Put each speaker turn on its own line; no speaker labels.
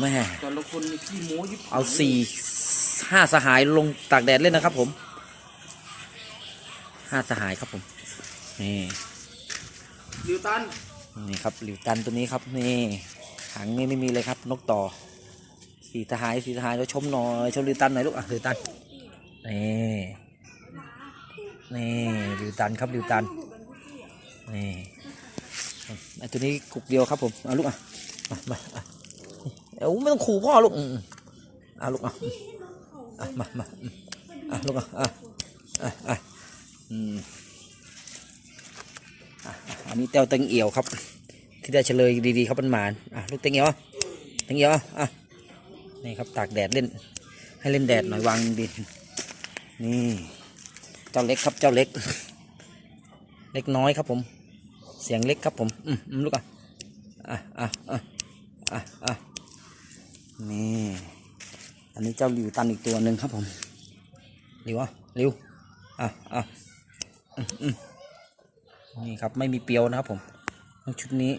แม่
แต่ละคนนี่ขี้โม้ยิบ
เอาสี่ห้าสหายลงตากแดดเล่นนะครับ ผมห้าสหายครับผมนี่
ดิวตัน
นี่ครับหลิวตันตัวนี้ครับนี่หางนี่ไม่มีเลยครับ นกต่อสีสหายสีสหายเราชมหน่อยชมหลิวตันหน่อยลูกอะหลิวตันนี่นี่หลิวตันครับหลิวตันนี่ไอตัวนี้กุกเดียวครับผมเอาลูกอะมามา อะเอ้าไม่ต้องขู่พ่อลูกอืมๆเอาลูกอะอะมามาอืมอะลูกอะอะอะอืมอันนี้เต้าเต็งเอี่ยวครับ ที่ได้เฉลยดีๆครับมันหมานอะลูกเต็งเอี่ยวเต็งเอี่ยวอะนี่ครับตากแดดเล่น ให้เล่นแดดหน่อยวางดินนี่เจ้าเล็กครับเจ้าเล็ก เล็กน้อยครับผม เสียงเล็กครับผม อืมอืมลูกอะอะอะอะอะนี่ อันนี้เจ้าหลิวตันอีกตัวหนึ่งครับผมหลิวอะหลิวอะอะนี่ครับไม่มีเปียวนะครับผมชุดนี้